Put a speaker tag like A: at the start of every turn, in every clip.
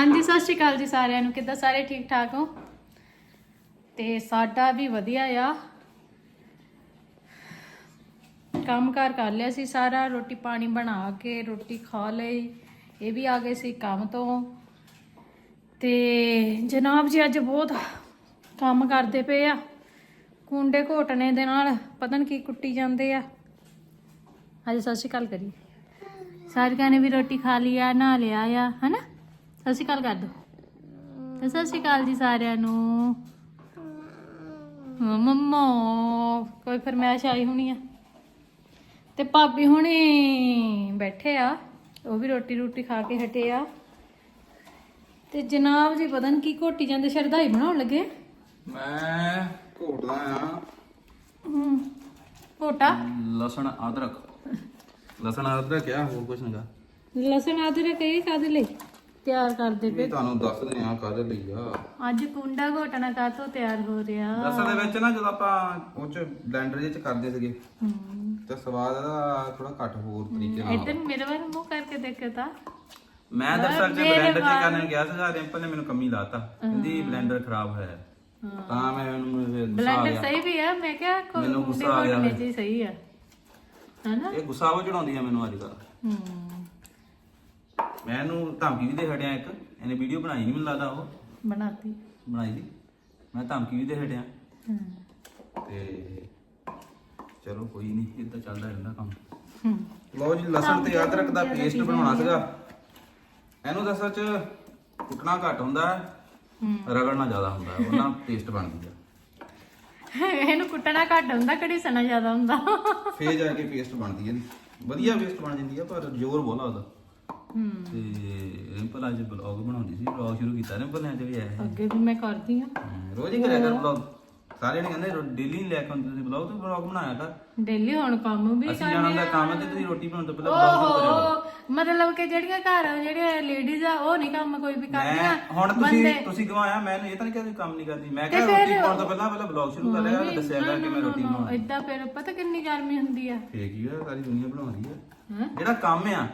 A: ਹਾਂਜੀ, ਸਤਿ ਸ਼੍ਰੀ ਅਕਾਲ ਜੀ ਸਾਰਿਆਂ ਨੂੰ। ਕਿੱਦਾਂ ਸਾਰੇ ਠੀਕ ਠਾਕ ਹੋ? ਤੇ ਸਾਡਾ ਵੀ ਵਧੀਆ ਆ। ਕੰਮ ਕਾਰ ਕਰ ਲਿਆ ਸੀ ਸਾਰਾ, ਰੋਟੀ ਪਾਣੀ ਬਣਾ ਕੇ, ਰੋਟੀ ਖਾ ਲਈ, ਇਹ ਵੀ ਆ ਗਏ ਸੀ ਕੰਮ ਤੋਂ। ਤੇ ਜਨਾਬ ਜੀ ਅੱਜ ਬਹੁਤ ਕੰਮ ਕਰਦੇ ਪਏ ਆ, ਕੁੰਡੇ ਘੋਟਣੇ ਦੇ ਨਾਲ, ਪਤਾ ਨਹੀਂ ਕੀ ਕੁੱਟੀ ਜਾਂਦੇ ਆ। ਹਾਂਜੀ, ਸਤਿ ਸ਼੍ਰੀ ਅਕਾਲ ਕਰੀ ਸਾਰਿਆਂ ਨੇ ਵੀ ਰੋਟੀ ਖਾ ਲਈ ਆ, ਨਹਾ ਲਿਆ ਆ, ਹਨਾ? ਸਤਿ ਸ਼੍ਰੀ ਅਕਾਲ ਕਰ ਦੋ। ਤੇ ਸਤਿ ਸ਼੍ਰੀ ਅਕਾਲ ਜੀ ਸਾਰਿਆਂ ਨੂੰ। ਮੰਮਾ ਕੋਈ ਫਰਮਾਇਸ਼ ਆਈ ਹੋਣੀ ਆ? ਤੇ ਭਾਬੀ ਹੁਣੀ ਬੈਠੇ ਆ ਉਹ ਵੀ ਰੋਟੀ ਰੋਟੀ ਖਾ ਕੇ ਹਟੇ ਆ। ਤੇ ਜਨਾਬ ਜੀ ਪਤਾ ਨੀ ਕੀ ਘੋਟੀ ਜਾਂਦੇ ਸ਼ਰਦਾਈ ਬਣਾਉਣ ਲੱਗੇ?
B: ਮੈਂ ਘੋਟਦਾ ਆ।
A: ਹੂੰ ਘੋਟਾ?
B: ਲਸਣ ਅਦਰਕ। ਲਸਣ ਅਦਰਕ ਆ ਹੋਰ ਕੁਝ ਨਹੀਂਗਾ
A: ਲਸਣ ਅਦਰਕ ਇਹ ਕਾਦੇ ਲਈ? ਤਿਆਰ ਕਰਦੇ ਪਏ?
B: ਤੁਹਾਨੂੰ ਦੱਸਦੇ ਆ ਕਾਹਦੇ ਲਈ ਆ।
A: ਅੱਜ ਕੁੰਡਾ ਘੋਟਣਾ ਕਾਤੋਂ ਤਿਆਰ ਹੋ ਰਿਹਾ?
B: ਲਸਣ ਦੇ ਵਿੱਚ ਨਾ ਜਦੋਂ ਆਪਾਂ ਉਹ ਚ ਬਲੈਂਡਰ ਜਿਹੇ ਚ ਕਰਦੇ ਸੀਗੇ
A: ਹੂੰ।
B: ਤੇ ਸਵਾਦ ਇਹਦਾ ਥੋੜਾ ਘੱਟ ਹੋਰ ਤਰੀਕੇ ਨਾਲ
A: ਇਧਰ ਮੇਰੇ ਵੱਲ ਮੂੰਹ ਕਰਕੇ ਦੇਖੋ ਤਾਂ।
B: ਮੈਂ ਦਰਸਲ ਚ ਬਲੈਂਡਰ ਚ ਕਰਨ ਗਿਆ ਸੀਗਾ ਰਿੰਪਲ ਨੇ ਮੈਨੂੰ ਕਮੀ ਲਾਤਾ ਕਹਿੰਦੀ ਬਲੈਂਡਰ ਖਰਾਬ ਹੋਇਆ ਹੈ। ਤਾਂ ਮੈਂ ਉਹਨੂੰ
A: ਬਲੈਂਡਰ ਸਹੀ ਵੀ ਆ ਮੈਂ ਕਿਹਾ ਕੋਈ
B: ਮੈਨੂੰ ਗੁੱਸਾ ਆ ਗਿਆ।
A: ਚ ਸਹੀ ਆ। ਹਨਾ?
B: ਇਹ ਗੁੱਸਾ ਉਹ ਚੜਾਉਂਦੀ ਆ ਮੈਨੂੰ ਅੱਜ ਕੱਲ
A: ਹੂੰ।
B: ਮੈਂ ਇਹਨੂੰ ਧਮਕੀ ਵੀ ਦੇ ਹਟਿਆ ਇੱਕ ਇਹਨੇ ਵੀਡੀਓ ਬਣਾਈ ਨਹੀਂ ਮੈਨੂੰ ਲੱਗਦਾ ਉਹ।
A: ਬਣਾਤੀ।
B: ਬਣਾਈ ਸੀ। ਮੈਂ ਧਮਕੀ ਵੀ ਦੇ ਹਟਿਆ।
A: ਹੂੰ।
B: ਤੇ ਚਲੋ ਕੋਈ ਨਹੀਂ ਇਦਾਂ ਚੱਲਦਾ ਰਹਿੰਦਾ ਕੰਮ।
A: ਹੂੰ।
B: ਲਓ ਜੀ ਲਸਣ ਤੇ ਅਦਰਕ ਦਾ ਪੇਸਟ ਬਣਾਉਣਾ ਸੀਗਾ। ਇਹਨੂੰ ਤਾਂ ਸੱਚ ਕੁੱਟਣਾ ਘੱਟ ਹੁੰਦਾ ਹੈ ਰਗੜਨਾ ਜ਼ਿਆਦਾ ਹੁੰਦਾ ਹੈ ਉਹਨਾਂ ਪੇਸਟ ਬਣਦੀ ਆ।
A: ਇਹਨੂੰ ਕੁੱਟਣਾ ਘੱਟ ਹੁੰਦਾ ਘੜੀਸਣਾ ਜ਼ਿਆਦਾ ਹੁੰਦਾ।
B: ਫੇਰ ਜਾ ਕੇ ਪੇਸਟ ਬਣਦੀ ਹੈ ਵਧੀਆ ਪੇਸਟ ਬਣ ਜਾਂਦੀ ਆ ਪਰ ਜ਼ੋਰ ਬਹੁਤ ਲੱਗਦਾ
A: ਹੂੰ।
B: ਤੇ ਰਿੰਪਲ ਅੱਜ ਬਲੌਗ ਬਣਾਉਂਦੀ ਸੀ ਬਲੌਗ ਸ਼ੁਰੂ ਕੀਤਾ ਰਿੰਪਲ ਨੇ ਅੱਜ ਵੀ ਆਇਆ
A: ਅੱਗੇ ਵੀ ਮੈਂ ਕਰਦੀ ਆ।
B: ਰੋਜ਼ ਹੀ ਕਰਿਆ ਕਰ ਬਲੌਗ। ਸਾਰੇ ਨੇ ਕਹਿੰਦੇ ਡੇਲੀ ਲੈ ਕੇ ਆਉਂਦੇ ਤੁਸੀਂ ਬਲੌਗ ਤੇ ਬਲੌਗ ਬਣਾਇਆ ਕਰ।
A: ਡੇਲੀ ਹੁਣ ਕੰਮ ਵੀ
B: ਅਸੀਂ ਜਾਣਾ ਦਾ ਕੰਮ ਤੇ ਤੁਸੀਂ ਰੋਟੀ ਬਣਾਉਣ ਤੋਂ ਪਹਿਲਾਂ ਬਲੌਗ ਕਰਿਆ
A: ਮਤਲਬ ਕਿ ਜਿਹੜੀਆਂ ਘਰ ਜਿਹੜੀਆਂ ਲੇਡੀਜ਼ ਆ ਉਹ ਨਹੀਂ ਕੰਮ ਕੋਈ ਵੀ ਕਰਦੀਆਂ।
B: ਹੁਣ ਤੁਸੀਂ ਤੁਸੀਂ ਗਵਾਇਆ ਮੈਂ ਇਹ ਤਾਂ ਨਹੀਂ ਤੁਸੀਂ ਕੰਮ ਨਹੀਂ ਕਰਦੀ। ਮੈਂ ਕਿਹਾ ਰੋਟੀ ਬਣਾਉਣ ਤੋਂ ਪਹਿਲਾਂ ਪਹਿਲਾਂ ਬਲੌਗ ਸ਼ੁਰੂ ਕਰ ਲਿਆ ਦੱਸਿਆ ਕਰ ਕਿ ਮੈਂ ਰੋਟੀ ਬਣਾਉਣੀ।
A: ਇਦਾਂ ਫਿਰ ਪਤਾ ਕਿੰਨੀ ਗਰਮੀ ਹੁੰਦੀ ਆ।
B: ਫੇਕ ਹੀ ਆ ਸਾਰੀ ਦੁਨੀਆ ਬਣਾਉਂਦੀ ਆ? ਜਿਹੜਾ ਕੰਮ ਆ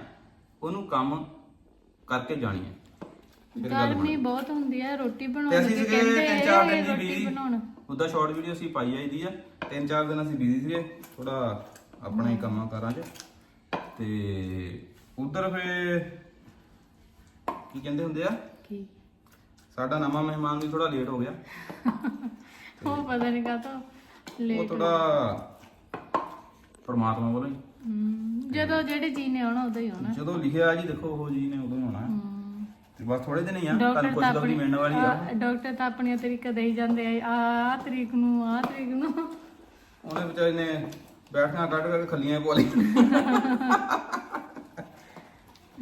B: ਉਹਨੂੰ ਕੰਮ ਕਰਕੇ ਜਾਣੀ ਆ
A: ਗਰਮੀ ਬਹੁਤ ਹੁੰਦੀ ਆ ਰੋਟੀ
B: ਤੇ
A: ਬਣਾਉਣ
B: ਅਸੀਂ ਸੀਗੇ
A: ਕਹਿੰਦੇ
B: ਤਿੰਨ ਚਾਰ ਦਿਨ ਦੀ
A: ਰੋਟੀ
B: ਬਿਜ਼ੀ
A: ਬਣਾਉਣ।
B: ਉਹਦਾ ਸ਼ਾਰਟ ਵੀਡੀਓ ਅਸੀਂ ਪਾਈ ਆਈ ਦੀ ਆ। ਤਿੰਨ ਚਾਰ ਦਿਨ ਅਸੀਂ ਬਿਜ਼ੀ ਸੀਗੇ ਥੋੜਾ ਆਪਣੇ ਹੀ ਕੰਮਾਂ ਕਾਰਾਂ 'ਚ। ਤੇ ਉਧਰ ਫੇ ਕੀ ਕਹਿੰਦੇ ਹੁੰਦੇ ਆ?
A: ਕੀ?
B: ਸਾਡਾ ਨਵਾਂ ਮਹਿਮਾਨ ਵੀ ਥੋੜਾ ਲੇਟ ਹੋ ਗਿਆ।
A: ਉਹ ਪਤਾ ਨਹੀਂ ਕਾਹਤੋਂ
B: ਉਹ ਥੋੜਾ ਪਰਮਾਤਮਾ ਵੱਲੋਂ ਹੀ।
A: ਹਮ, ਜਦੋਂ ਜਿਹੜੇ ਜੀ ਨੇ ਆਉਣਾ ਉਦੋਂ ਹੀ ਆਉਣਾ।
B: ਜਦੋਂ ਲਿਖਿਆ ਜੀ ਦੇਖੋ ਉਹ ਜੀ ਨੇ ਉਦੋਂ ਹੈ।
A: ਹਮ,
B: ਤੇ ਬਸ ਥੋੜੇ ਦਿਨ ਹੀ ਆ
A: ਤਾਂ
B: ਕੁਝ ਦੀ ਮਿਲਣ ਵਾਲੀ ਆ।
A: ਆ, ਡਾਕਟਰ ਤਾਂ ਆਪਣੀਆਂ ਤਰੀਕਾ ਦੇਈ ਜਾਂਦੇ ਆ ਆ ਆਹ ਤਰੀਕ ਨੂੰ ਆ ਤਰੀਕ ਨੂੰ।
B: ਉਹਨੇ ਵਿਚਾਰੇ ਨੇ ਬੈਠਣਾ ਕੱਢ ਕੇ ਖੱਲੀਆਂ ਪਵਾ ਲਈ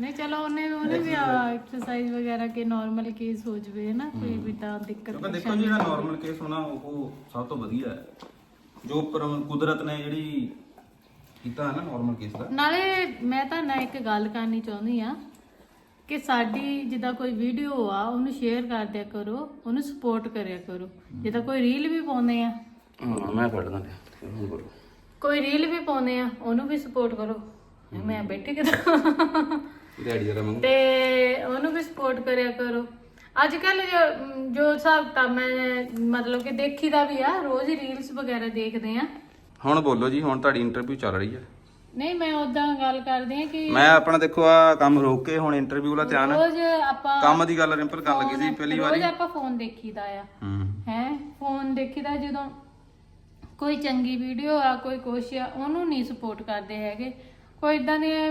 A: ਨਹੀਂ ਚਲੋ ਉਹਨੇ ਉਹਨੇ ਵੀ ਐਕਸਰਸਾਈਜ਼ ਵਗੈਰਾ ਕੇ ਨਾਰਮਲ ਕੇਸ ਹੋ ਜਵੇ ਨਾ ਕੋਈ ਵੀ ਤਾਂ ਦਿੱਕਤ
B: ਕਿਉਂਕਿ ਦੇਖੋ ਜਿਹੜਾ ਨਾਰਮਲ ਕੇਸ ਹੋਣਾ ਉਹ ਸਭ ਤੋਂ ਵਧੀਆ ਹੈ। ਜੋ ਪਰ ਕੁਦਰਤ ਨੇ ਜਿਹੜੀ ਕੀਤਾ ਹੈ ਨਾ ਨਾਰਮਲ ਕੇਸ ਦਾ?
A: ਨਾਲੇ ਮੈਂ ਤਾਂ ਨਾ ਇੱਕ ਗੱਲ ਕਰਨੀ ਚਾਹੁੰਦੀ ਆ ਕਿ ਸਾਡੀ ਜਿੱਦਾਂ ਕੋਈ ਵੀਡੀਓ ਆ ਉਹਨੂੰ ਸ਼ੇਅਰ ਕਰ ਦਿਆ ਕਰੋ ਉਹਨੂੰ ਸਪੋਰਟ ਕਰਿਆ ਕਰੋ। ਜਿੱਦਾਂ ਕੋਈ ਰੀਲ ਵੀ ਪਾਉਂਦੇ ਆ।
B: ਹਾਂ ਮੈਂ ਹੁਣ ਬੋਲੋ
A: ਕੋਈ ਰੀਲ ਵੀ ਪਾਉਂਦੇ ਆ ਉਹਨੂੰ ਵੀ ਸਪੋਰਟ ਕਰੋ। ਮੈਂ ਬੈਠੇ ਕਿਦਾਂ?
B: ਡੈਡੀ ਦਾ ਮੰਗ।
A: ਤੇ ਉਹਨੂੰ ਵੀ ਸਪੋਰਟ ਕਰਿਆ ਕਰੋ। ਅੱਜ ਕੱਲ ਜੋ ਜੋ ਹਿਸਾਬ ਤਾਂ ਮੈਂ ਮਤਲਬ ਕਿ ਦੇਖੀਦਾ ਵੀ ਆ ਰੋਜ਼ ਰੀਲਸ ਵਗੈਰਾ ਦੇਖਦੇ ਆ।
B: ਹੁਣ ਬੋਲੋ ਜੀ ਹੁਣ ਤੁਹਾਡੀ ਇੰਟਰਵਿਊ ਚੱਲ ਰਹੀ ਹੈ।
A: ਨਹੀਂ ਮੈਂ ਉਦਾਂ ਗੱਲ ਕਰਦੀ ਆ ਕਿ
B: ਮੈਂ ਆਪਣਾ ਦੇਖੋ ਆ ਕੰਮ ਰੋਕ ਕੇ ਹੁਣ ਇੰਟਰਵਿਊ ਵਾਲਾ ਧਿਆਨ
A: ਰੋਜ਼ ਆਪਾਂ
B: ਕੰਮ ਦੀ ਗੱਲ ਰਿੰਪਲ ਕਰਨ ਲੱਗੀ ਸੀ ਪਹਿਲੀ ਵਾਰੀ।
A: ਰੋਜ਼ ਆਪਾਂ ਫੋਨ ਦੇਖੀਦਾ ਆ।
B: ਹੂੰ।
A: ਫੋਨ ਦੇਖੀਦਾ ਜਦੋਂ ਕੋਈ ਚੰਗੀ ਵੀਡੀਓ ਆ ਕੋਈ ਕੁਛ ਆ ਉਹਨੂੰ ਨਹੀਂ ਸਪੋਰਟ ਕਰਦੇ ਹੈਗੇ। ਕੋਈ ਇਦਾਂ ਦੇ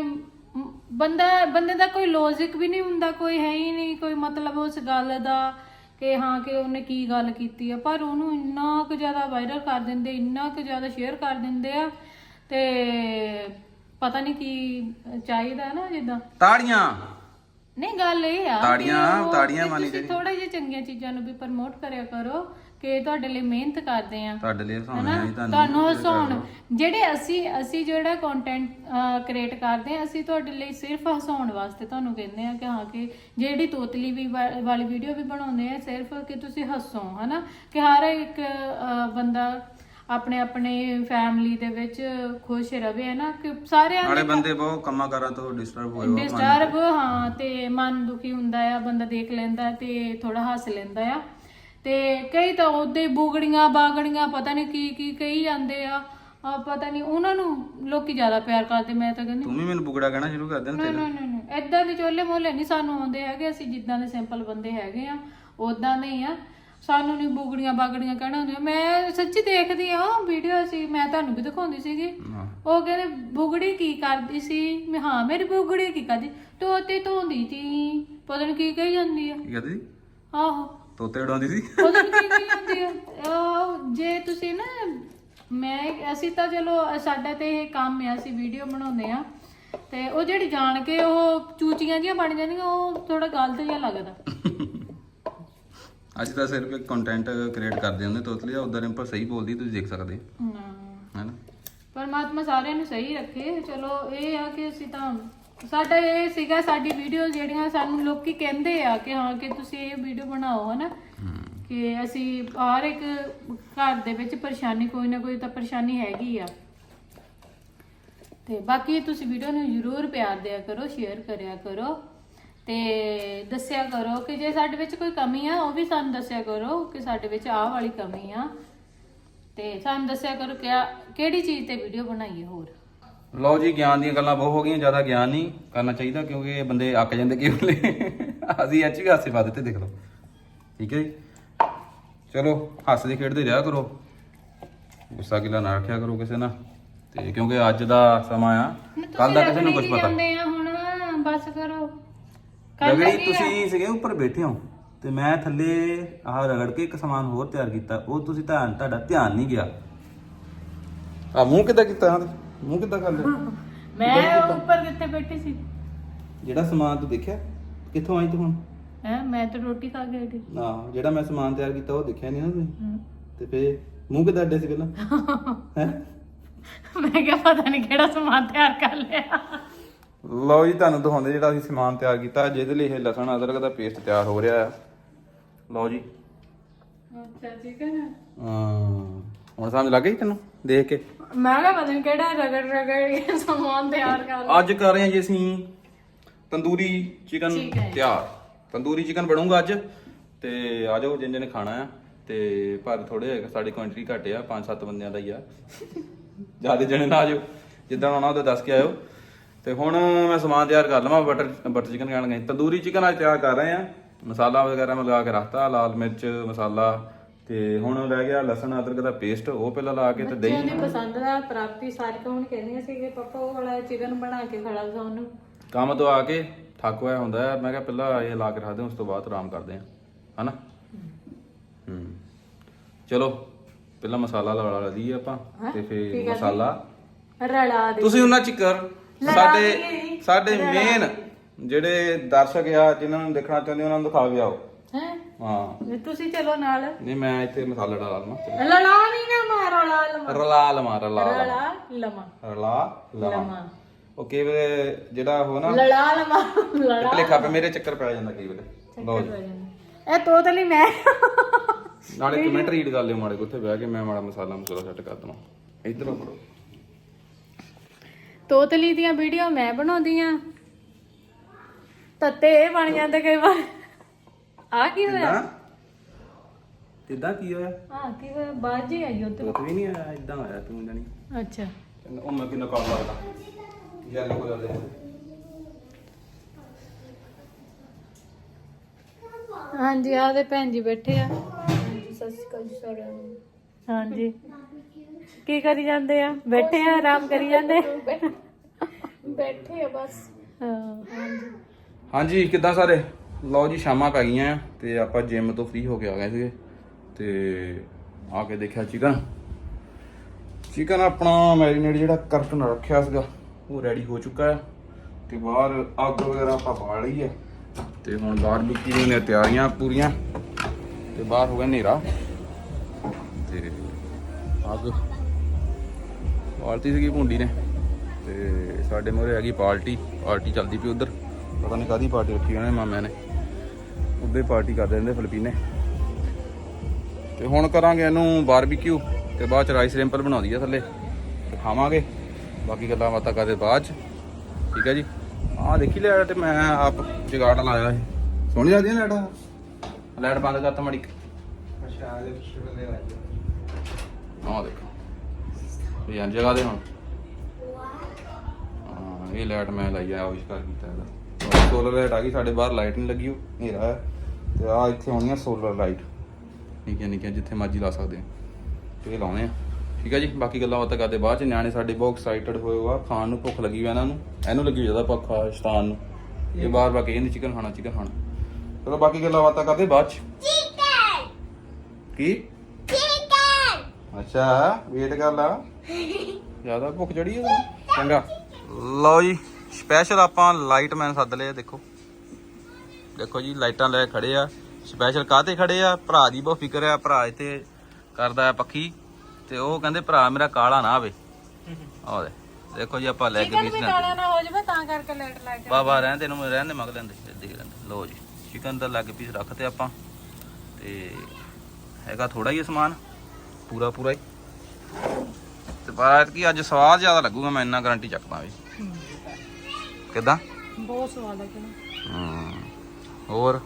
A: ਬੰਦਾ ਬੰਦੇ ਦਾ ਕੋਈ ਲੌਜੀਕ ਵੀ ਨਹੀਂ ਹੁੰਦਾ ਕੋਈ ਹੈ ਹੀ ਨਹੀਂ ਕੋਈ ਮਤਲਬ ਉਸ ਗੱਲ ਦਾ। ਕਿ ਹਾਂ ਕਿ ਉਹਨੇ ਕੀ ਗੱਲ ਕੀਤੀ ਆ ਪਰ ਉਹਨੂੰ ਇੰਨਾ ਕੁ ਜ਼ਿਆਦਾ ਵਾਇਰਲ ਕਰ ਦਿੰਦੇ ਇੰਨਾ ਕੁ ਜ਼ਿਆਦਾ ਸ਼ੇਅਰ ਕਰ ਦਿੰਦੇ ਆ ਤੇ ਪਤਾ ਨਹੀਂ ਕੀ ਚਾਹੀਦਾ ਨਾ ਜਿੱਦਾਂ।
B: ਤਾੜੀਆਂ।
A: ਨਹੀਂ ਗੱਲ ਇਹ ਆ
B: ਤਾੜੀਆਂ- ਤਾੜੀਆਂ ਮਾਨੀ
A: ਤੁਸੀਂ ਥੋੜਾ ਜਿਹਾ ਚੰਗੀਆਂ ਚੀਜ਼ਾਂ ਨੂੰ ਵੀ ਪ੍ਰਮੋਟ ਕਰਿਆ ਕਰੋ ਕਿ ਤੁਹਾਡੇ ਲਈ ਮਿਹਨਤ ਕਰਦੇ ਆ।
B: ਤੁਹਾਡੇ ਲਈ ਹਸਾਉਣੇ ਜੀ ਤੁਹਾਨੂੰ
A: ਹਸਾਉਣ ਜਿਹੜੇ ਅਸੀਂ ਅਸੀਂ ਜਿਹੜਾ ਕੰਟੈਂਟ ਕ੍ਰੀਏਟ ਕਰਦੇ ਆ ਅਸੀਂ ਤੁਹਾਡੇ ਲਈ ਸਿਰਫ ਹਸਾਉਣ ਵਾਸਤੇ ਤੁਹਾਨੂੰ ਕਹਿੰਦੇ ਆ ਕਿ ਹਾਂ ਕਿ ਜਿਹੜੀ ਤੋਤਲੀ ਵੀ ਵਾਲੀ ਵੀਡੀਓ ਵੀ ਬਣਾਉਂਦੇ ਆ ਸਿਰਫ ਕਿ ਤੁਸੀਂ ਹੱਸੋ ਹਨਾ? ਕਿ ਹਰ ਇੱਕ ਬੰਦਾ ਆਪਣੇ ਆਪਣੇ ਫੈਮਿਲੀ ਦੇ ਵਿੱਚ ਖੁਸ਼ ਰਵੇ ਹੈ ਨਾ ਕਿ ਸਾਰਿਆਂ
B: ਨਾਲੇ ਬੰਦੇ ਬਹੁਤ ਕੰਮਾਂ ਕਾਰਾਂ ਤੋਂ ਡਿਸਟਰਬ ਹੋਏ
A: ਡਿਸਟਰਬ ਹਾਂ ਤੇ ਮਨ ਦੁਖੀ ਹੁੰਦਾ ਆ ਬੰਦਾ ਦੇਖ ਲੈਂਦਾ ਤੇ ਥੋੜਾ ਹੱਸ ਲੈਂਦਾ ਆ। ਤੇ ਕਈ ਤਾਂ ਹੀ ਬੁਗੜੀਆਂ ਬਾਗੜੀਆਂ ਪਤਾ ਨਹੀਂ ਕੀ ਕੀ ਕਹੀ ਜਾਂਦੇ ਆ। ਆ ਪਤਾ ਨਹੀਂ ਉਹਨਾਂ ਨੂੰ ਲੋਕੀ ਜ਼ਿਆਦਾ ਪਿਆਰ ਕਰਦੇ ਮੈਂ ਤਾਂ ਕਹਿੰਦੀ।
B: ਤੂੰ ਵੀ ਮੈਨੂੰ ਬੁਗੜਾ ਕਹਿਣਾ ਸ਼ੁਰੂ ਕਰ ਦੇਣ
A: ਨਹੀਂ ਨਹੀਂ ਨਹੀਂ ਨਹੀਂ ਏਦਾਂ ਦੇ ਚੋਲੇ ਮੋਲੇ ਨਹੀਂ ਸਾਨੂੰ ਆਉਂਦੇ ਹੈਗੇ ਅਸੀਂ ਜਿੱਦਾਂ ਦੇ ਸਿੰਪਲ ਬੰਦੇ ਹੈਗੇ ਆ ਉਦਾਂ ਦੇ ਹੀ ਆ। ਸਾਨੂੰ ਨਹੀਂ ਬੁਗੜੀਆਂ ਬਾਗੜੀਆਂ ਕਹਿਣਾ ਹੁੰਦੀਆਂ। ਮੈਂ ਸੱਚੀ ਦੇਖਦੀ ਆ ਵੀਡੀਓ ਸੀ ਮੈਂ ਤੁਹਾਨੂੰ ਵੀ ਦਿਖਾਉਂਦੀ ਸੀਗੀ।
B: ਹਾਂ।
A: ਉਹ ਕਹਿੰਦੇ ਬੁਗੜੀ ਕੀ ਕਰਦੀ ਸੀ? ਮੈਂ ਹਾਂ ਮੇਰੀ ਬੁਗੜੀ ਕੀ ਕਰਦੀ? ਤੋਤੇ ਧੋਂਦੀ ਸੀ। ਪਤਾ ਨਹੀਂ ਕੀ ਕਹੀ ਜਾਂਦੀ ਆ।
B: ਕੀ ਕਹਦੀ
A: ਆਹੋ।
B: ਤੋਤੇ ਉਡਾਉਂਦੀ ਸੀ।
A: ਕੀ ਆ। ਜੇ ਤੁਸੀਂ ਨਾ ਮੈਂ ਅਸੀਂ ਤਾਂ ਚਲੋ ਸਾਡਾ ਤੇ ਇਹ ਕੰਮ ਆ ਅਸੀਂ ਵੀਡੀਓ ਬਣਾਉਂਦੇ ਆ। ਤੇ ਉਹ ਜਿਹੜੀ ਜਾਣ ਕੇ ਉਹ ਚੂਚੀਆਂ ਜੀਆਂ ਬਣ ਜਾਂਦੀਆਂ ਉਹ ਥੋੜਾ ਗਲਤ ਜਿਹਾ ਲੱਗਦਾ।
B: ਅੱਜ ਤਾਂ ਸਿਰਫ ਇੱਕ ਕੰਟੈਂਟ ਕ੍ਰੀਏਟ ਕਰਦੇ ਹੁੰਦੇ ਤੋਤਲੀ ਉਦਾਂ ਰਿੰਪਲ ਸਹੀ ਬੋਲਦੀ ਤੁਸੀਂ ਦੇਖ ਸਕਦੇ
A: ਨਾ।
B: ਹੋ ਹੈਨਾ?
A: ਪਰਮਾਤਮਾ ਸਾਰਿਆਂ ਨੂੰ ਸਹੀ ਰੱਖੇ। ਚਲੋ ਇਹ ਆ ਕਿ ਅਸੀਂ ਤਾਂ ਸਾਡਾ ਇਹ ਸੀਗਾ, ਸਾਡੀ ਵੀਡੀਓ ਜਿਹੜੀਆਂ ਸਾਨੂੰ ਲੋਕੀ ਕਹਿੰਦੇ ਆ ਕਿ ਹਾਂ, ਕਿ ਤੁਸੀਂ ਇਹ ਵੀਡੀਓ ਬਣਾਓ, ਹਨਾ? ਕਿ ਅਸੀਂ ਹਰ ਇੱਕ ਘਰ ਦੇ ਵਿੱਚ ਪਰੇਸ਼ਾਨੀ ਕੋਈ ਨਾ ਕੋਈ ਤਾਂ ਪਰੇਸ਼ਾਨੀ ਹੈਗੀ ਆ। ਤੇ ਬਾਕੀ ਤੁਸੀਂ ਵੀਡੀਓ ਨੂੰ ਜ਼ਰੂਰ ਪਿਆਰ ਦਿਆ ਕਰੋ ਸ਼ੇਅਰ ਕਰਿਆ ਕਰੋ ਤੇ ਦੱਸਿਆ ਕਰੋ ਕਿ ਜੇ ਸਾਡੇ ਵਿੱਚ ਕੋਈ ਕਮੀ ਆ, ਉਹ ਵੀ ਸਾਨੂੰ ਦੱਸਿਆ ਕਰੋ ਕਿ ਸਾਡੇ ਵਿੱਚ ਆਹ ਵਾਲੀ ਕਮੀ ਆ। ਤੇ ਸਾਨੂੰ ਦੱਸਿਆ ਕਰੋ ਕਿ ਕਿਹੜੀ ਚੀਜ਼ ਤੇ ਵੀਡੀਓ ਬਣਾਈਏ ਹੋਰ?
B: ਲਓ ਜੀ ਗਿਆਨ ਦੀਆਂ ਗੱਲਾਂ ਬਹੁਤ ਹੋ ਗਈਆਂ ਜ਼ਿਆਦਾ ਗਿਆਨ ਨਹੀਂ ਕਰਨਾ ਚਾਹੀਦਾ ਕਿਉਂਕਿ ਇਹ ਬੰਦੇ ਅੱਕ ਜਾਂਦੇ ਕਿ ਵੇਲੇ ਅਸੀਂ ਅੱਜ ਵੀ ਹਾਸੇ ਪਾ ਦਿੱਤੇ ਦੇਖ ਲਓ। ਠੀਕ ਹੈ ਜੀ? ਚਲੋ ਹੱਸਦੇ ਖੇਡਦੇ ਰਿਹਾ ਕਰੋ। ਗੁੱਸਾ ਗਿਲਾ ਨਾ ਰੱਖਿਆ ਕਰੋ ਕਿਸੇ ਨਾਲ। ਤੇ ਕਿਉਂਕਿ ਅੱਜ ਦਾ ਸਮਾਂ ਆ ਕੱਲ ਦਾ ਕਿਸੇ ਨੂੰ ਕੁਝ ਪਤਾ।
A: ਆ ਹੁਣ ਬਸ ਕਰੋ। ਕੱਲ
B: ਰਗੜੀ ਤੁਸੀਂ ਸੀਗੇ ਉੱਪਰ ਬੈਠੇ ਹੋ ਤੇ ਮੈਂ ਥੱਲੇ ਆਹ ਰਗੜ ਕੇ ਇੱਕ ਸਮਾਨ ਹੋਰ ਤਿਆਰ ਕੀਤਾ। ਉਹ ਤੁਸੀਂ ਧਿਆਨ ਤੁਹਾਡਾ ਧਿਆਨ ਨਹੀਂ ਗਿਆ। ਆ ਮੂੰਹ ਕਿੱਦਾਂ ਕੀਤਾ? ਮੂੰਹ ਕਿੱਦਾਂ ਕਰ ਲਿਆ?
A: ਮੈਂ ਉੱਪਰ ਕਿੱਥੇ ਬੈਠੀ ਸੀ।
B: ਜਿਹੜਾ ਸਮਾਨ ਤੂੰ ਦੇਖਿਆ? ਕਿੱਥੋਂ ਆਈ ਤੂੰ ਹੁਣ?
A: ਹੈ ਮੈਂ ਤਾਂ ਰੋਟੀ ਖਾ ਕੇ ਹਟੀ
B: ਨਾ ਜਿਹੜਾ ਮੈਂ ਸਮਾਨ ਤਿਆਰ ਕੀਤਾ ਉਹ ਦੇਖਿਆ ਨਹੀਂ ਨਾ
A: ਹਮ।
B: ਤੇ ਫੇ ਮੂੰਹ ਕਿੱਦਾਂ ਅੱਡੇ ਸੀ ਪਹਿਲਾਂ? ਹੈ?
A: ਮੈਂ ਕਿਹਾ ਪਤਾ ਨਹੀਂ ਕਿਹੜਾ ਸਮਾਨ ਤਿਆਰ ਕਰ ਲਿਆ।
B: ਲਓ ਜੀ ਤੁਹਾਨੂੰ ਦਿਖਾਉਂਦੇ ਜਿਹੜਾ ਅਸੀਂ ਸਮਾਨ ਤਿਆਰ ਕੀਤਾ। ਜਿਹਦੇ ਲਈ ਇਹ ਲਸਣ ਅਦਰਕ ਦਾ ਪੇਸਟ ਤਿਆਰ ਹੋ ਰਿਹਾ ਹੈ ਲਓ ਜੀ।
A: ਅੱਛਾ ਠੀਕ ਹੈ
B: ਹਾਂ। ਹੁਣ ਸਮਝ ਲੱਗ ਗਈ ਤੈਨੂੰ? ਦੇਖ ਕੇ।
A: ਮੈਂ ਕਿਹਾ ਪਤਾ ਕਿਹੜਾ ਰਗੜ ਰਗੜ ਕੇ ਸਮਾਨ ਤਿਆਰ ਕਰ
B: ਅੱਜ ਕਰ ਰਹੇ ਹਾਂ ਜੀ ਅਸੀਂ ਤੰਦੂਰੀ ਚਿਕਨ। ਤਿਆਰ। ਤੰਦੂਰੀ ਚਿਕਨ ਬਣੂਗਾ ਅੱਜ ਤੇ ਆ ਜਾਓ ਜਿੰਨੇ ਨੇ ਖਾਣਾ ਆ ਤੇ ਪਰ ਥੋੜੇ ਸਾਡੀ ਕੁਆਂਟੀਟੀ ਘੱਟ ਆ ਪੰਜ ਸੱਤ ਬੰਦਿਆਂ ਦਾ ਹੀ ਆ। ਜ਼ਿਆਦਾ ਜਣੇ ਨਾ ਆ ਜਾਓ। ਜਿੱਦਾਂ ਆਉਣਾ ਉਹਦਾ ਦੱਸ ਕੇ ਆਇਓ। ਤੇ ਹੁਣ ਮੈਂ ਸਮਾਨ ਤਿਆਰ ਕਰ ਲਵਾਂ ਬਟਰ ਬਟਰ ਚਿਕਨ ਖਾਣ ਗਏ ਤੰਦੂਰੀ ਚਿਕਨ ਅੱਜ ਤਿਆਰ ਕਰ ਰਹੇ ਆ ਮਸਾਲਾ ਵਗੈਰਾ ਮੈਂ ਲਗਾ ਕੇ ਰੱਖਤਾ ਲਾਲ ਮਿਰਚ ਮਸਾਲਾ ਤੇ ਹੁਣ ਰਹਿ ਗਿਆ ਲਸਣ ਅਦਰਕ ਦਾ ਪੇਸਟ ਉਹ ਪਹਿਲਾਂ ਲਾ ਕੇ ਤੇ ਦਹੀਂ।
A: ਬੱਚਿਆਂ ਦੀ ਪਸੰਦ ਦਾ ਪ੍ਰਾਪਤੀ ਸਾਰੇ ਕੋਣ ਕਹਿੰਦੀਆਂ ਸੀ ਕਿ ਪਾਪਾ ਉਹ ਵਾਲਾ ਚਿਕਨ ਬਣਾ ਕੇ ਖੜਾ ਸਾਨੂੰ।
B: ਕੰਮ ਤੋਂ ਆ ਕੇ ਥੱਕ ਹੋਇਆ ਹੁੰਦਾ ਹੈ। ਮੈਂ ਕਿਹਾ ਪਹਿਲਾਂ ਇਹ ਲਾ ਕੇ ਰੱਖਦੇ ਹਾਂ ਉਸ ਤੋਂ ਬਾਅਦ ਆਰਾਮ ਕਰਦੇ ਹਾਂ। ਹਨਾ? ਹੂੰ। ਚਲੋ ਪਹਿਲਾਂ ਮਸਾਲਾ ਲਾ ਲਈਏ ਆਪਾਂ ਤੇ ਫਿਰ ਮਸਾਲਾ।
A: ਰਲਾ ਦੇ।
B: ਤੁਸੀਂ ਉਹਨਾਂ ਚ ਕਰ। ਸਾਡੇ ਸਾਡੇ ਮੇਨ ਜਿਹੜੇ ਦਰਸ਼ਕ ਆ ਜਿਨ੍ਹਾਂ ਨੂੰ ਦੇਖਣਾ ਚਾਹੁੰਦੇ ਉਹਨਾਂ ਨੂੰ ਦਿਖਾ ਕੇ ਆਓ।
A: ਹੈ।
B: ਹਾਂ
A: ਤੁਸੀਂ ਚਲੋ ਨਾਲ।
B: ਨਹੀਂ ਮੈਂ ਇੱਥੇ ਮਸਾਲਾ ਡਾਲ ਲਵਾਂ
A: ਲਲਾ ਨਹੀਂ ਨਾ ਮਾਰ ਰਲਾ ਲਮਾ
B: ਰਲਾ ਲਵਾਂ ਰਲਾ ਲਵਾਂ।
A: ਰਲਾ ਲਮਾ
B: ਰਲਾ ਲਵਾਂ।
A: ਲਮਾ
B: ਕਈ ਵੇਲੇ ਜਿਹੜਾ ਉਹ ਨਾ
A: ਲੜਾ ਲਮਾ ਲੜਾ
B: ਭਲੇਖਾ ਪੇ ਮੇਰੇ ਚੱਕਰ ਪੈ ਜਾਂਦਾ ਕਈ ਵੇਲੇ। ਲਓ ਜੀ।
A: ਇਹ ਤੋਤਲੀ ਮੈਂ।
B: ਨਾਲੇ ਕਮੈਂਟ ਰੀਡ ਕਰ ਲਿਓ ਮਾੜੇ ਕੁ ਉੱਥੇ ਬਹਿ ਕੇ ਮੈਂ ਮਾੜਾ ਮਸਾਲਾ ਮਸਾਲਾ ਸੈੱਟ ਕਰ ਦਵਾਂ। ਇਧਰੋਂ ਪੜੋ
A: ਤੋਤਲੀ ਦੀਆਂ ਵੀਡੀਓ ਮੈਂ ਬਣਾਉਂਦੀ ਆ। ਤੱਤੇ ਇਹ ਬਣ ਜਾਂਦੇ ਕਈ ਵਾਰ। ਆ ਕੀ ਹੋਇਆ?
B: ਕਿਦਾਂ? ਕਿਦਾਂ ਕੀ ਹੋਇਆ?
A: ਆ ਕੀ ਹੋਇਆ? ਬਾਜੀ ਆਈ ਉੱਤੇ
B: ਤੋਤ ਵੀ ਨਹੀਂ ਆਇਆ ਇਦਾਂ ਆਇਆ ਤੂੰ ਜਾਨੀ
A: ਅੱਛਾ।
B: ਉਹ ਮੈਂ ਕਿੰਨਾ ਕਾਲ ਲੱਗਦਾ ਯੈਲੋ ਕਲਰ ਦੇ
A: ਹਾਂਜੀ ਆ ਦੇ ਭੈਣ ਜੀ ਬੈਠੇ ਆ। ਹਾਂਜੀ। ਕੀ ਕਰੀ ਜਾਂਦੇ ਆ? ਬੈਠੇ ਆ ਆਰਾਮ ਕਰੀ ਜਾਂਦੇ?
C: ਬੈਠੇ ਆ ਬਸ।
A: ਹਾਂ।
B: ਹਾਂਜੀ ਕਿੱਦਾਂ ਸਾਰੇ? ਲਓ ਜੀ, ਸ਼ਾਮਾਂ ਪੈ ਗਈਆਂ ਆ ਤੇ ਆਪਾਂ ਜਿਮ ਤੋਂ ਫ੍ਰੀ ਹੋ ਕੇ ਆ ਗਏ ਸੀਗੇ। ਤੇ ਆ ਕੇ ਦੇਖਿਆ ਚਿਕਨ ਚਿਕਨ ਆਪਣਾ ਮੈਰੀਨੇਟ ਜਿਹੜਾ ਕਰਕੇ ਨਾ ਰੱਖਿਆ ਸੀਗਾ, ਉਹ ਰੈਡੀ ਹੋ ਚੁੱਕਾ ਹੈ ਤੇ ਬਾਹਰ ਅੱਗ ਵਗੈਰਾ ਆਪਾਂ ਬਾਲ ਲਈ ਹੈ ਤੇ ਹੁਣ ਬਾਰਬੀਕਿਊ ਨੇ ਤਿਆਰੀਆਂ ਪੂਰੀਆਂ। ਤੇ ਬਾਹਰ ਹੋ ਗਿਆ ਹਨੇਰਾ। ਤੇ ਅੱਗ ਪਾਲਟੀ ਸੀਗੀ ਭੁੰਡੀ ਨੇ। ਤੇ ਸਾਡੇ ਮੋਰੇ ਹੈਗੀ ਪਾਰਟੀ ਪਾਰਟੀ ਚੱਲਦੀ ਪਈ ਉਧਰ। ਪਤਾ ਨਹੀਂ ਕਾਦੀ ਪਾਰਟੀ ਰੱਖੀ ਉਹਨੇ ਮਾਮਿਆਂ ਨੇ। ਉੱਧੇ ਪਾਰਟੀ ਕਰਦੇ ਰਹਿੰਦੇ ਫਿਲਪੀਨੇ। ਤੇ ਹੁਣ ਕਰਾਂਗੇ ਇਹਨੂੰ ਬਾਰਬੀਕਿਊ ਤੇ ਬਾਅਦ ਚ ਰਾਈਸ ਰਿੰਪਲ ਬਣਾਉਂਦੀ ਆ ਥੱਲੇ। ਤੇ ਖਾਵਾਂਗੇ। ਬਾਕੀ ਗੱਲਾਂ ਬਾਤਾਂ ਕਰਦੇ ਬਾਅਦ ਚ। ਠੀਕ ਹੈ ਜੀ? ਆਹ ਦੇਖੀ ਲਿਆ ਤੇ ਮੈਂ ਆਪ ਜਗਾੜ ਲਾਇਆ ਇਹ ਸੋਹਣੀ ਲੱਗਦੀ ਹੈ ਲਾਈਟ ਲਾਈਟ ਬੰਦ ਕਰਤਾ ਮੜੀ ਆਹ ਦੇਖੋ ਇਹ ਆਂ ਜਗਾ ਦੇ ਹੁਣ। ਹਾਂ ਇਹ ਲਾਈਟ ਮੈਂ ਲਾਈ ਆ ਆਵਿਸ਼ਕਾਰ ਕੀਤਾ ਇਹਦਾ। ਸੋਲਰ ਲਾਈਟ ਆ ਗਈ ਸਾਡੇ ਬਾਹਰ ਲਾਈਟ ਨਹੀਂ ਲੱਗੀ ਉਹ ਹਨੇਰਾ ਹੈ ਤੇ ਆ ਇੱਥੇ ਆਉਣੀਆਂ ਸੋਲਰ ਲਾਈਟ ਨਿੱਕੀਆਂ ਨਿੱਕੀਆਂ ਜਿੱਥੇ ਮਰਜ਼ੀ ਲਾ ਸਕਦੇ ਆ। ਤੇ ਇਹ ਲਾਉਣੇ ਆ। ਠੀਕ ਆ ਜੀ ਬਾਕੀ ਗੱਲਾਂ ਬਾਤਾਂ ਕਰਦੇ ਬਾਅਦ ਚ। ਨਿਆਣੇ ਸਾਡੇ ਬਹੁਤ ਐਕਸਾਈਟਡ ਹੋਏ ਹੋਆ ਖਾਣ ਨੂੰ ਭੁੱਖ ਲੱਗੀ ਹੋਈ ਇਹਨਾਂ ਨੂੰ। ਇਹਨੂੰ ਲੱਗੀ ਜ਼ਿਆਦਾ ਭੁੱਖ ਆ ਸ਼ਤਾਨ ਨੂੰ। ਇਹ ਬਾਰ ਬਾਰ ਕਹਿੰਦੇ ਚਿਕਨ ਖਾਣਾ ਚਿਕਨ ਖਾਣਾ। ਚਲੋ ਬਾਕੀ ਗੱਲਾਂ ਬਾਤਾਂ ਕਰਦੇ ਬਾਅਦ ਚ। ਕੀ? ਅੱਛਾ ਵੇਟ ਕਰ ਲਾ ਜ਼ਿਆਦਾ ਭੁੱਖ ਚੜੀ ਹੈ ਤੈਨੂੰ? ਚੰਗਾ। ਲਓ ਜੀ ਸਪੈਸ਼ਲ ਆਪਾਂ ਲਾਈਟ ਮੈਨ ਸੱਦ ਲਏ ਆ, ਦੇਖੋ। ਦੇਖੋ ਜੀ ਲਾਈਟਾਂ ਲੈ ਖੜੇ ਆ। ਸਪੈਸ਼ਲ ਕਾਤੇ ਖੜੇ ਆ? ਭਰਾ ਦੀ ਬਹੁਤ ਫਿਕਰ ਆ। ਭਰਾ ਇੱਥੇ ਕਰਦਾ ਆ ਪੱਖੀ। ਤੇ ਉਹ ਕਹਿੰਦੇ ਭਰਾ ਮੇਰਾ ਕਾਲਾ ਨਾ ਆਵੇ। ਆਹ ਦੇ ਦੇਖੋ ਜੀ ਆਪਾਂ ਲੈਗ ਪੀਸ
A: ਕਾਲਾ ਨਾ ਹੋ ਜਾਵੇ ਤਾਂ ਕਰਕੇ ਲੇਟ ਲੱਗ
B: ਬਾਬਾ ਰਹਿਣ ਦੇ ਨੂੰ ਰਹਿਣ ਦੇ ਮਗ ਲੈਂਦੇ ਦੇਖ ਲੈਂਦੇ। ਲਓ ਜੀ ਚਿਕਨ ਦਾ ਲੈਗ ਪੀਸ ਰੱਖਤੇ ਆਪਾਂ। ਤੇ ਹੈਗਾ ਥੋੜਾ ਹੀ ਸਮਾਨ ਪੂਰਾ ਪੂਰਾ ਹੀ। ਤੇ ਬਾਅਦ ਕੀ ਅੱਜ ਸਵਾਦ ਜ਼ਿਆਦਾ ਲੱਗੂਗਾ ਮੈਂ ਇੰਨਾ ਗਾਰੰਟੀ ਚੱਕਦਾ ਵੀ। ਕਿਦਾਂ?
A: ਬਹੁਤ ਸਵਾਦ ਲੱਗਿਆ
B: ਹੂੰ। ਹੋਰ?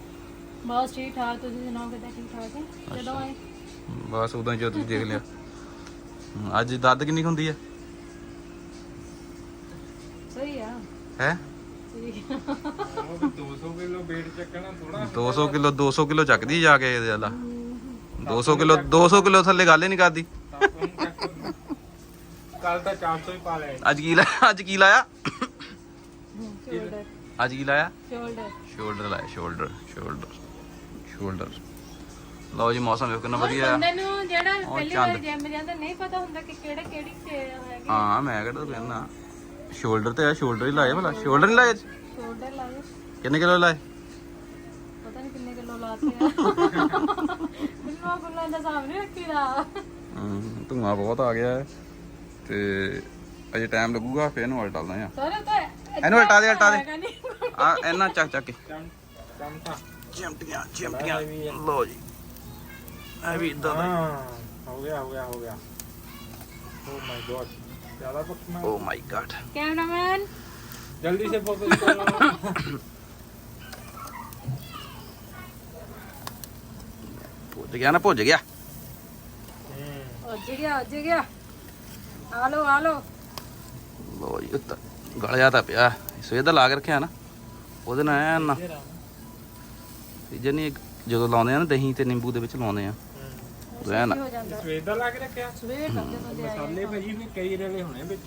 A: ਬਸ ਠੀਕ ਠਾਕ ਤੁਸੀਂ ਸੁਣਾਓ ਕਿਦਾਂ ਠੀਕ ਠਾਕ ਹੈ? ਜਦੋਂ ਆਏ?
B: ਬਸ ਉਦੋਂ ਹੀ ਜੋ ਤੁਸੀਂ ਦੇਖ ਲਿਆ। ਅੱਜ ਦਰਦ ਕਿੰਨੀ ਹੁੰਦੀ ਹੈ?
A: ਸਹੀ ਆ।
B: ਹੈ?
A: ਸਹੀ
D: 200 ਕਿਲੋ weight ਚੱਕਣਾ ਥੋੜਾ
B: 200 ਕਿਲੋ 200 ਕਿਲੋ ਚੱਕਦੀ ਜਾ ਕੇ ਇਹਦੇ ਵਾਲਾ। 200 ਕਿਲੋ 200 ਕਿਲੋ ਥੱਲੇ ਗੱਲ ਹੀ ਨਹੀਂ ਕਰਦੀ।
D: ਕੱਲ ਤਾਂ 400 ਹੀ ਪਾ ਲਿਆ।
B: ਅੱਜ ਕੀ ਲਾਇਆ ਅੱਜ ਕੀ ਲਾਇਆ? ਅੱਜ ਕੀ ਲਾਇਆ?
A: ਸ਼ੋਲਡਰ
B: ਸ਼ੋਲਡਰ ਲਾਇਆ ਸ਼ੋਲਡਰ ਸ਼ੋਲਡਰ ਸ਼ੋਲਡਰ ਲਓ ਜੀ ਮੌਸਮ ਵੇਖੋ ਕਿੰਨਾ ਵਧੀਆ। ਆ
A: ਬੰਦੇ ਨੂੰ ਜਿਹੜਾ ਪਹਿਲੀ ਵਾਰ। ਜਿਮ ਜਾਂਦਾ ਨਹੀਂ ਪਤਾ ਹੁੰਦਾ ਕਿ ਕਿਹੜੇ ਕਿਹੜੀ ਹੈਗੀ।
B: ਹਾਂ ਮੈਂ ਕਿਹੜਾ ਕਹਿੰਦਾ। ਸ਼ੋਲਡਰ ਤੇ ਆ ਸ਼ੋਲਡਰ ਹੀ ਲਾਇਆ ਭਲਾ। ਸ਼ੋਲਡਰ ਨਹੀਂ ਲਾਇਆ ਅੱਜ?
A: ਸ਼ੋਲਡਰ ਲਾਏ
B: ਕਿੰਨੇ ਕਿਲੋ ਲਾਏ?
A: ਪਤਾ ਨਹੀਂ ਕਿੰਨੇ ਕਿਲੋ ਲਾਤੇ ਆ। ਕਿੰਨਾ ਕਿਲੋ ਦਾ ਨਹੀਂ ਰੱਖੀਦਾ।
B: ਹੂੰ, ਧੂਆਂ ਬਹੁਤ ਆ ਗਿਆ ਹੈ। ਤੇ ਅਜੇ ਟਾਈਮ ਲੱਗੂਗਾ ਫੇਰ ਇਹਨੂੰ ਉਲਟਾ ਆ
A: ਸਾਰੇ ਤਾਂ
B: ਇਹਨੂੰ ਉਲਟਾ ਦੇ ਉਲਟਾ ਦੇ।
A: ਹੈਗਾ ਨਹੀਂ
B: ਆ ਇਹਨਾਂ ਚੱਕ ਚੱਕ ਕੇ।
D: ਚਮਟਾ
B: ਚਮਟੀਆਂ। ਲੋ ਜੀ। ਆ ਵੀ ਇਦਾਂ
D: ਹੋ। ਗਿਆ ਹੋ ਗਿਆ ਹੋ ਗਿਆ। ਓ ਮਾਈ ਗॉड ਜ਼ਿਆਦਾ ਪੱਕਣਾ
B: ਓ ਮਾਈ ਗॉड
A: ਕੈਮਰਾਮੈਨ
D: ਜਲਦੀ ਸੇ ਫੋਕਸ ਕਰੋ
B: ਭੁੱਜ ਗਿਆ ਨਾ ਭੁੱਜ ਗਿਆ।
A: ਭੁੱਜ ਗਿਆ ਭੁੱਜ ਗਿਆ। ਆ ਲੋ ਆ ਲੋ
B: ਲੋ ਜੀ ਉੱਤ ਗਲ ਤਾਂ ਪਿਆ। ਸਵੇਰ ਦਾ ਲਾ ਕੇ ਰੱਖਿਆ ਉਹਦੇ ਨਾਲ ਐਨ ਨਾ। ਜਨੀ ਜਦੋਂ ਲਾਉਂਦੇ ਆ ਨਾ ਦਹੀਂ ਤੇ ਨਿੰਬੂ ਦੇ ਵਿੱਚ ਲਾਉਂਦੇ ਆ। ਉਹ ਐਨ
A: ਹੋ ਜਾਂਦਾ।
D: ਸਵੇਰ ਦਾ ਲਾ ਕੇ ਰੱਖਿਆ?
A: ਸਵੇਰ ਤੱਕ ਜਦੋਂ ਦੇ ਆਏ
D: ਮਸਾਲੇ ਭਾਜੀ ਵੀ ਕਈ ਰਲੇ ਹੋਣੇ ਵਿੱਚ।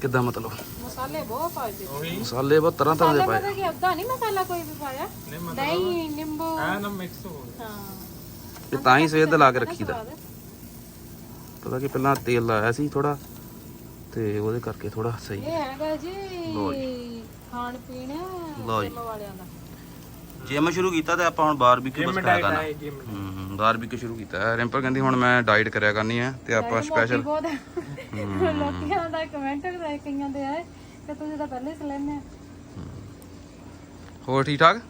B: ਕਿੱਦਾਂ ਮਤਲਬ?
A: ਮਸਾਲੇ ਬਹੁਤ ਪਾਏ ਸੀ।
B: ਮਸਾਲੇ ਬਹੁਤ ਤਰ੍ਹਾਂ ਤਰ੍ਹਾਂ ਦੇ
A: ਮਸਾਲਾ
B: ਪਾਏ।
A: ਪਤਾ ਕਿ ਅੱਧਾ ਨਹੀਂ ਮਸਾਲਾ ਕੋਈ ਵੀ ਪਾਇਆ।
D: ਨਹੀਂ ਮਤਲਬ
A: ਦਹੀਂ ਨਿੰਬੂ।
D: ਆ ਨਾ ਮਿਕਸ ਹੋ ਗਿਆ
A: ਹਾਂ।
B: ਤੇ ਤਾਂ ਹੀ ਸਵੇਰ ਦਾ ਲਾ ਕੇ ਰੱਖੀਦਾ
A: ਹੈ।
B: ਪਤਾ ਕਿ ਪਹਿਲਾਂ ਤੇਲ ਲਾਇਆ ਸੀ ਥੋੜਾ ਤੇ ਉਹਦੇ ਕਰਕੇ ਥੋੜਾ ਸਹੀ।
A: ਇਹ ਹੈਗਾ ਜੀ। ਖਾਣ ਪੀਣ
B: ਲਓ ਜੀ।
A: ਜਿਮ ਵਾਲਿਆਂ ਦਾ।
B: ਜਿਮ ਸ਼ੁਰੂ ਕੀਤਾ ਤੇ ਆਪਾਂ ਹੁਣ ਬਾਰਬੀਕਿਊ ਬਸ ਖਾਇਆ ਕਰਨਾ।
D: ਜਿਮ
B: ਹੂੰ ਬਾਰਬੀਕਿਊ ਸ਼ੁਰੂ ਕੀਤਾ। ਹੈ ਰਿੰਪਲ ਕਹਿੰਦੀ ਹੁਣ ਮੈਂ ਡਾਈਟ ਕਰਿਆ ਕਰਨੀ ਹੈ ਤੇ ਆਪਾਂ ਸਪੈਸ਼ਲ
A: ਬਹੁਤ ਹੈ। ਲੋਕਾਂ ਦਾ ਕਮੈਂਟ ਕਰਾਏ ਕਈਆਂ ਦੇ ਆਏ ਕਿ ਤੁਸੀਂ ਤਾਂ ਪਹਿਲੇ ਸਲਿਮ ਹੈ।
B: ਹੋਰ ਠੀਕ ਠਾਕ?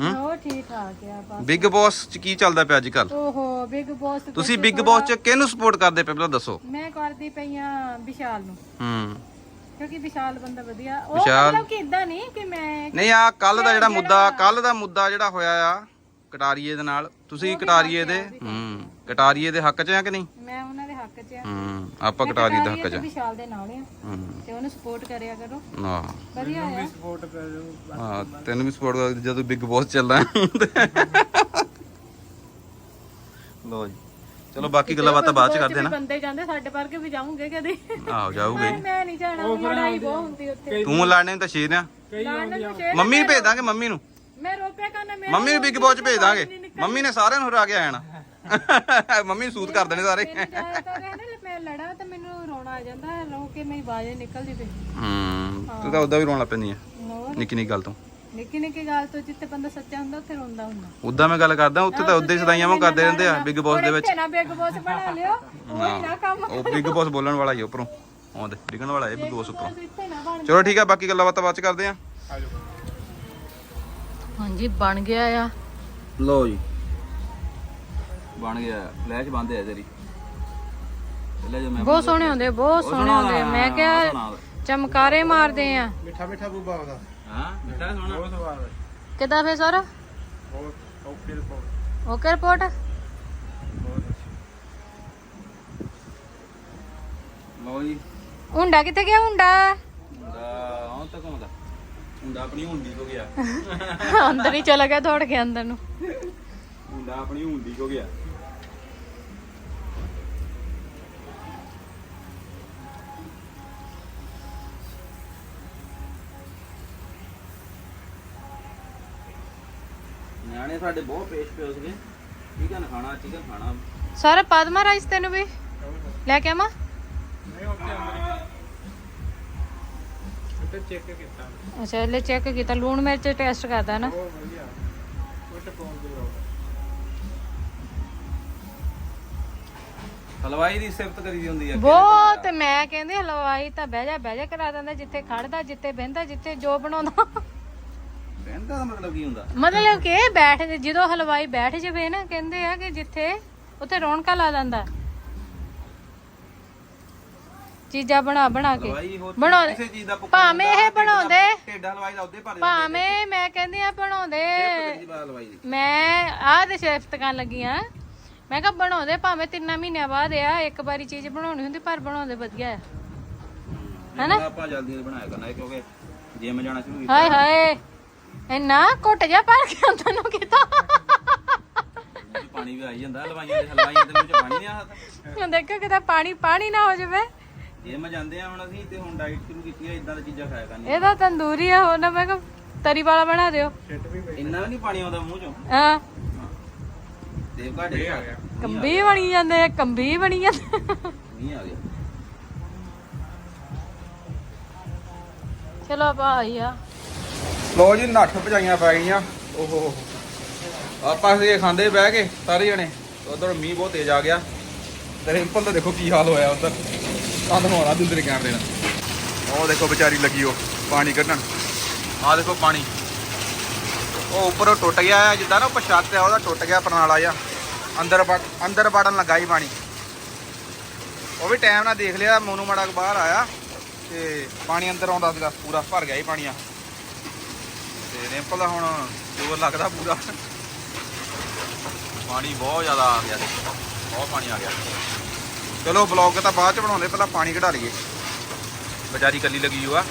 B: ਹੂੰ?
A: ਉਹ ਠੀਕ ਠਾਕ ਆ ਬਸ।
B: ਬਿਗ ਬੌਸ ਚ ਕੀ ਚੱਲਦਾ ਪਿਆ ਅੱਜ ਕੱਲ
A: ਓਹੋ ਬਿਗ ਬੌਸ
B: ਤੁਸੀਂ ਬਿਗ ਬੌਸ ਚ ਕਿਹਨੂੰ ਸਪੋਰਟ ਕਰਦੇ ਪਏ ਪਹਿਲਾਂ ਦੱਸੋ।
A: ਮੈਂ ਕਰਦੀ ਪਈ ਆ ਵਿਸ਼ਾਲ ਨੂੰ।
B: ਹੂੰ।
A: ਕਿਉਂਕਿ ਵਿਸ਼ਾਲ ਬੰਦਾ ਵਧੀਆ। ਉਹ
B: ਵਿਸ਼ਾਲ-
A: ਮਤਲਬ ਕਿ ਇਦਾਂ ਨਹੀਂ ਕਿ ਮੈਂ
B: ਨਹੀਂ ਆ ਕੱਲ ਦਾ ਜਿਹੜਾ ਮੁੱਦਾ ਕੱਲ ਦਾ ਮੁੱਦਾ ਜਿਹੜਾ ਹੋਇਆ ਆ ਕਟਾਰੀਏ ਦੇ ਨਾਲ ਤੁਸੀਂ ਕਟਾਰੀਏ ਦੇ? ਹੂੰ ਕਟਾਰੀਏ ਦੇ ਹੱਕ ਚ ਆ ਕਿ ਨਹੀਂ?
A: ਮੈਂ ਉਹਨਾਂ ਦੇ ਹੱਕ 'ਚ ਆ।
B: ਹੂੰ ਆਪਾਂ ਕਟਾਰੀਏ ਦੇ ਹੱਕ ਚ ਆ।
A: ਵਿਸ਼ਾਲ ਦੇ ਨਾਲ ਆ।
B: ਹੂੰ।
A: ਤੇ ਉਹਨੂੰ ਸਪੋਰਟ ਕਰਿਆ ਕਰੋ।
B: ਹਾਂ
A: ਵਧੀਆ ਆ
B: ਹਾਂ ਤੈਨੂੰ ਵੀ ਸਪੋਰਟ ਕਰ ਜਦੋਂ ਬਿਗ ਬੌਸ ਚੱਲਦਾ। ਲੋ ਜੀ। ਚਲੋ ਬਾਕੀ ਗੱਲਾਂ ਬਾਤਾਂ ਬਾਅਦ ਚ ਕਰਦੇ ਆ ਨਾ।
A: ਬੰਦੇ ਜਾਂਦੇ ਸਾਡੇ ਵਰਗੇ ਵੀ ਜਾਉਂਗੇ ਕਦੇ।
B: ਆਹੋ ਜਾਊਗੇ।
A: ਮੈਂ ਮੈਂ ਨਹੀਂ ਜਾਣਾ ਲੜਾਈ ਬਹੁਤ ਹੁੰਦੀ ਉੱਥੇ।
B: ਤੂੰ ਲੜਨੇ ਨੂੰ ਤਾਂ ਸ਼ੇਰ ਆ।
D: ਕਈ
A: ਲੜਨ ਨੂੰ ਸ਼ੇਰ
B: ਮੰਮੀ ਨੂੰ ਭੇਜ ਦਾਂਗੇ ਮੰਮੀ ਨੂੰ।
A: ਮੈਂ ਰੋਕਿਆ ਕਰਨਾ ਮੈਂ
B: ਮੰਮੀ ਨੂੰ ਬਿਗ ਬੌਸ ਚ ਭੇਜ ਦਾਂਗੇ ਮੰਮੀ ਨੇ ਸਾਰਿਆਂ ਨੂੰ ਹਰਾ ਕੇ ਆ ਜਾਣਾ ਮੰਮੀ ਨੂੰ ਸੂਤ ਕਰ ਦੇਣੇ ਸਾਰੇ।
A: ਮੈਂ ਲੜਾਂ ਤਾਂ ਮੈਨੂੰ ਰੋਣਾ ਆ ਜਾਂਦਾ ਰੋ ਕੇ ਮੇਰੀ ਹੀ ਨਿਕਲਦੀ ਪਈ।
B: ਹੂੰ ਤੂੰ ਤਾਂ ਉਦਾਂ ਵੀ ਰੋਣ ਲੱਗ ਪੈਂਦੀ ਆ।
A: ਹੋਰ?
B: ਨਿੱਕੀ ਨਿੱਕੀ ਗੱਲ ਤੋਂ।
A: ਨਿੱਕੀ ਨਿੱਕੀ ਗੱਲ ਤੋਂ ਜਿੱਥੇ ਬੰਦਾ ਸੱਚਾ ਹੁੰਦਾ ਉੱਥੇ ਰੋਂਦਾ ਹੁੰਦਾ।
B: ਉਦਾਂ ਮੈਂ ਗੱਲ ਕਰਦਾ ਉੱਥੇ ਤਾਂ ਉਦਾਂ ਹੀ ਸਦਾਈਆਂ ਵਾਂ ਕਰਦੇ ਰਹਿੰਦੇ ਆ ਬਿਗ ਬੌਸ ਦੇ ਵਿੱਚ।
A: ਨਾ ਬਿਗ ਬੌਸ ਬਣਾ ਲਿਓ ਉਹ ਹੀ ਨਾ ਕੰਮ।
B: ਉਹ ਬਿਗ ਬੌਸ ਬੋਲਣ ਵਾਲਾ ਹੀ ਉੱਪਰੋਂ। ਆਉਂਦੇ ਡਿੱਗਣ ਵਾਲਾ ਹੈ ਬਿਗ ਬੌਸ ਉੱਪਰੋਂ। ਚਲੋ ਠੀਕ ਆ ਬਾਕੀ ਗੱਲਾਂ ਬਾਤਾਂ ਬਾਅਦ ਚ ਕਰਦੇ ਆ।
A: ਹਾਂਜੀ ਬਣ ਗਿਆ ਆ।
B: ਲਓ ਜੀ। ਬਣ ਗਿਆ ਫਲੈਸ਼ ਬੰਦ ਹੈ ਤੇਰੀ। ਪਹਿਲਾਂ ਜਦੋਂ ਮੈਂ
A: ਬਹੁਤ ਸੋਹਣੇ ਹੁੰਦੇ ਬਹੁਤ ਸੋਹਣੇ ਹੁੰਦੇ। ਮੈਂ ਕਿਹਾ ਚਮਕਾਰੇ ਮਾਰਦੇ ਆ।
D: ਮਿੱਠਾ ਮਿੱਠਾ ਬੂਬਾ ਉਹਦਾ
B: ਹਾਂ? ਮਿੱਠਾ ਸੋਹਣਾ?
D: ਬਹੁਤ ਸਵਾਦ ਹੈ।
A: ਕਿੱਦਾਂ ਫੇਰ ਸਰ
D: ਬਹੁਤ ਓਕੇ ਰਿਪੋਰਟ
A: ਓਕੇ ਰਿਪੋਰਟ
D: ਬਹੁਤ ਅੱਛੀ।
B: ਲਓ ਜੀ।
A: ਹੁੰਡਾ ਕਿੱਥੇ ਗਿਆ ਹੁੰਡਾ
B: ਹੁੰਦਾ ਆਉਂ ਤੱਕ ਹੁੰਦਾ ਹੁੰਦਾ ਆਪਣੀ ਹੁੰਡੀ ਕੋ ਗਿਆ।
A: ਅੰਦਰ ਹੀ ਚਲਾ ਗਿਆ ਦੌੜ ਕੇ ਅੰਦਰ ਨੂੰ।
B: ਹੁੰਦਾ ਆਪਣੀ ਹੁੰਡੀ ਕੋ ਗਿਆ। ਨਿਆਣੇ ਸਾਡੇ ਬਹੁਤ ਪੇਸ਼ ਪਏ ਸੀਗੇ। ਚਿਕਨ ਖਾਣਾ ਚਿਕਨ ਖਾਣਾ?
A: ਸਰ ਪਦਮਾ ਰਾਈਸ ਤੈਨੂੰ ਵੀ। ਲੈ ਕੇ ਆਵਾਂ?
D: ਨਹੀਂ ਉੱਥੇ ਅੰਦਰ ਹੀ। ਉੱਤੇ ਚੈੱਕ ਕੀਤਾ।
A: ਅੱਛਾ ਲੈ ਚੈੱਕ ਕੀਤਾ। ਲੂਣ ਮਿਰਚ ਟੈਸਟ ਕਰਦਾ ਨਾ।
D: ਬਹੁਤ ਵਧੀਆ। ਕੁਝ ਪਾਉਣ ਦੀ ਲੋੜ ਨਹੀਂ।
B: ਹਲਵਾਈ ਦੀ ਸਿਫਤ ਕਰੀ ਦੀ ਹੁੰਦੀ ਆ
A: ਬਹੁਤ ਮੈਂ ਕਹਿੰਦੀ ਹਲਵਾਈ ਤਾਂ ਬਹਿ ਜਾ ਬਹਿ ਜਾ ਕਰਾ ਦਿੰਦਾ। ਜਿੱਥੇ ਖੜਦਾ ਜਿੱਥੇ ਬਹਿੰਦਾ ਜਿੱਥੇ ਜੋ ਬਣਾਉਂਦਾ।
B: ਦਾ ਮਤਲਬ ਕੀ ਹੁੰਦਾ?
A: ਮਤਲਬ ਕਿ ਬੈਠ ਜਦੋਂ ਹਲਵਾਈ ਬੈਠ ਜਾਵੇ ਨਾ ਕਹਿੰਦੇ ਆ ਕਿ ਜਿੱਥੇ ਉੱਥੇ ਰੌਣਕਾਂ ਲਾ ਦਿੰਦਾ ਚੀਜ਼ਾਂ ਬਣਾ ਬਣਾ ਕੇ।
B: ਹਲਵਾਈ ਹੋਰ
A: ਬਣਾ
B: ਕਿਸੇ ਚੀਜ਼ ਦਾ ਭੁੱਖਾ
A: ਭਾਵੇਂ ਇਹ ਬਣਾਉਂਦੇ।
B: ਢਿੱਡ ਹਲਵਾਈ ਦਾ ਉਹਦੇ ਭਰ ਜਾਂਦਾ
A: ਭਾਵੇਂ ਮੈਂ ਕਹਿੰਦੀ ਆ ਬਣਾਉਂਦੇ।
B: ਹਲਵਾਈ ਦੀ।
A: ਮੈਂ ਆਹ ਦੇ ਸ਼ਿਫਟ ਕਰਨ ਲੱਗੀ ਆ ਮੈਂ ਕਿਹਾ ਬਣਾਉਂਦੇ ਭਾਵੇਂ ਤਿੰਨਾਂ ਮਹੀਨਿਆਂ ਬਾਅਦ ਆ ਇੱਕ ਵਾਰੀ ਚੀਜ਼ ਬਣਾਉਣੀ ਹੁੰਦੀ ਪਰ ਬਣਾਉਂਦੇ ਵਧੀਆ ਆ।
B: ਹਨਾ? ਆਪਾਂ ਜਲਦੀ ਬਣਾਇਆ ਕਰਨਾ ਕਿਉਂਕਿ ਜਿਮ ਜਾਣਾ ਸ਼ੁਰੂ ਕੀਤਾ
A: ਹਾਏ ਹਾਏ। ਇੰਨਾ ਘੁੱਟ ਜਾ ਭਰ ਕੇ ਨੂੰ ਕੀਤਾ।
B: ਪਾਣੀ ਵੀ ਆਈ ਜਾਂਦਾ ਹਲਵਾਈਆਂ ਦੇ ਹਲਵਾਈਆਂ ਦੇ ਮੂੰਹ 'ਚ ਪਾਣੀ ਨਹੀਂ ਆਉਂਦਾ
A: ਦੇਖੋ ਕਿਤੇ ਪਾਣੀ ਪਾਣੀ ਨਾ ਹੋ ਜਾਵੇ।
B: ਜਿਮ ਜਾਂਦੇ ਆ ਹੁਣ ਅਸੀਂ ਤੇ ਹੁਣ ਡਾਈਟ ਸ਼ੁਰੂ ਕੀਤੀ ਹੈ ਇਦਾਂ ਦੀ ਚੀਜ਼ਾਂ ਖਾਇਆ ਕਰਨੀਆਂ।
A: ਇਹਦਾ ਤੰਦੂਰੀ ਆ ਹੋਰ ਨਾ ਮੈਂ ਕਿਹਾ ਤਰੀ ਵਾਲਾ ਬਣਾ ਦਿਓ।
B: ਇੰਨਾ ਵੀ ਨਹੀਂ ਪਾਣੀ ਆਉਂਦਾ ਮੂੰਹ 'ਚੋਂ?
A: ਹਾਂ।
B: ਦੇਵ ਘਾਟੇ
D: ਆ ਗਿਆ।
A: ਕੰਬੀ ਬਣੀ ਜਾਂਦੇ ਕੰਬੀ ਬਣੀ ਜਾਂਦੇ
B: ਨਹੀਂ ਆ ਗਿਆ।
A: ਚਲੋ ਆਪਾਂ ਆਈ ਆ।
B: ਲੋ ਜੀ ਨੱਠ ਭਜਾਈਆਂ ਪੈ ਗਈਆਂ। ਓਹੋ। ਆਪਾਂ ਇਹ ਖਾਂਦੇ ਬਹਿ ਕੇ ਸਾਰੇ ਜਣੇ। ਉਧਰ ਮੀਂਹ ਬਹੁਤ ਤੇਜ਼ ਆ ਗਿਆ। ਤੇ ਰਿੰਪਲ ਦਾ ਦੇਖੋ ਕੀ ਹਾਲ ਹੋਇਆ ਉਧਰ। ਨੂੰ ਆਣਾ ਦੁੰਦਰੇ ਕੈਮਰੇ ਨਾਲ। ਉਹ ਦੇਖੋ ਵਿਚਾਰੀ ਲੱਗੀ ਉਹ ਪਾਣੀ ਕੱਢਣ। ਆਹ ਦੇਖੋ ਪਾਣੀ। ਉਹ ਉੱਪਰੋਂ ਟੁੱਟ ਗਿਆ ਆ ਜਿੱਦਾਂ ਨਾ ਉੱਪਰ ਛੱਤ ਆ ਉਹਦਾ ਟੁੱਟ ਗਿਆ ਪਰਨਾਲਾ ਆ ਅੰਦਰ ਅੰਦਰ ਵੜਨ ਲੱਗਾ ਹੀ ਪਾਣੀ। ਉਹ ਵੀ ਟਾਈਮ ਨਾਲ ਦੇਖ ਲਿਆ ਮੋਨੂ ਮਾੜਾ ਬਾਹਰ ਆਇਆ ਤੇ ਪਾਣੀ ਅੰਦਰ ਆਉਂਦਾ ਸੀਗਾ ਪੂਰਾ ਭਰ ਗਿਆ ਹੀ ਪਾਣੀ ਆ। ਤੇ ਰਿੰਪਲ ਦਾ ਹੁਣ ਜ਼ੋਰ ਲੱਗਦਾ ਪੂਰਾ। ਪਾਣੀ ਬਹੁਤ ਜ਼ਿਆਦਾ ਆ ਗਿਆ। ਬਹੁਤ ਪਾਣੀ ਆ ਗਿਆ। ਚਲੋ ਬਲੌਗ ਤਾਂ ਬਾਅਦ ਚ ਬਣਾਉਂਦੇ, ਪਹਿਲਾਂ ਪਾਣੀ ਕਢਾ ਲਈਏ। ਵਿਚਾਰੀ ਕੱਲੀ ਲੱਗੀ ਹੋਆ।